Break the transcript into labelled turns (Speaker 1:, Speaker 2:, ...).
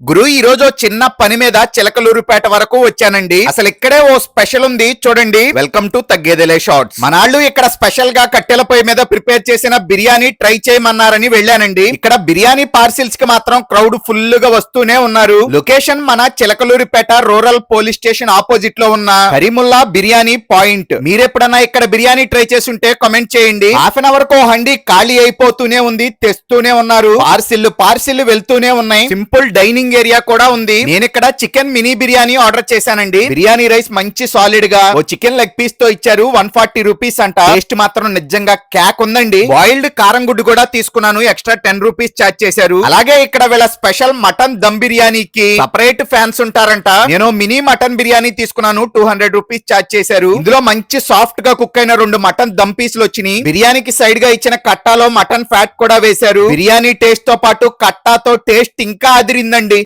Speaker 1: గురు ఈ రోజు చిన్న పని మీద చిలకలూరుపేట వరకు వచ్చానండి. అసలు ఇక్కడే ఓ స్పెషల్ ఉంది చూడండి. వెల్కమ్ టు తగ్గేదెలే షార్ట్స్ మనాళ్ళు ఇక్కడ స్పెషల్గా కట్టెల పొయ్యి మీద ప్రిపేర్ చేసిన బిర్యానీ ట్రై చేయమన్నారని వెళ్ళానండి. ఇక్కడ బిర్యానీ పార్సిల్స్కి మాత్రం క్రౌడ్ ఫుల్గా వస్తూనే ఉన్నారు. లొకేషన్ మన చిలకలూరుపేట రూరల్ పోలీస్ స్టేషన్ ఆపోజిట్లో ఉన్న కరీముల్లా బిర్యానీ పాయింట్. మీరెప్పుడన్నా ఇక్కడ బిర్యానీ ట్రై చేసుంటే కామెంట్ చేయండి. హాఫ్ అన్ అవర్ కో హండి ఖాళీ అయిపోతూనే ఉంది తెస్తూనే ఉన్నారు. పార్సిల్ పార్సిల్ వెళ్తూనే ఉన్నాయి. సింపుల్ డైనింగ్ డైనింగ్ ఏరియా కూడా ఉంది. నేను ఇక్కడ చికెన్ మినీ బిర్యానీ ఆర్డర్ చేశానండి. బిర్యానీ రైస్ మంచి సాలిడ్గా ఓ చికెన్ లెగ్ పీస్తో ఇచ్చారు. వన్ ఫార్టీ రూపీస్ అంట. టేస్ట్ మాత్రం నిజంగా క్యాక్ ఉందండి. బాయిల్డ్ కారం గుడ్డు కూడా తీసుకున్నాను. ఎక్స్ట్రా టెన్ రూపీస్ చార్జ్ చేశారు. అలాగే ఇక్కడ వీళ్ళ స్పెషల్ మటన్ దమ్ బిర్యానీకి సపరేట్ ఫ్యాన్స్ ఉంటారంట. నేను మినీ మటన్ బిర్యానీ తీసుకున్నాను. టూ హండ్రెడ్ రూపీస్ చార్జ్ చేశారు. ఇందులో మంచి సాఫ్ట్గా కుక్ అయిన రెండు మటన్ దమ్ పీసులు వచ్చినాయి. బిర్యానీకి సైడ్గా ఇచ్చిన కట్టాలో మటన్ ఫ్యాట్ కూడా వేశారు. బిర్యానీ టేస్ట్తో పాటు కట్టాతో టేస్ట్ ఇంకా అదిరిందండి.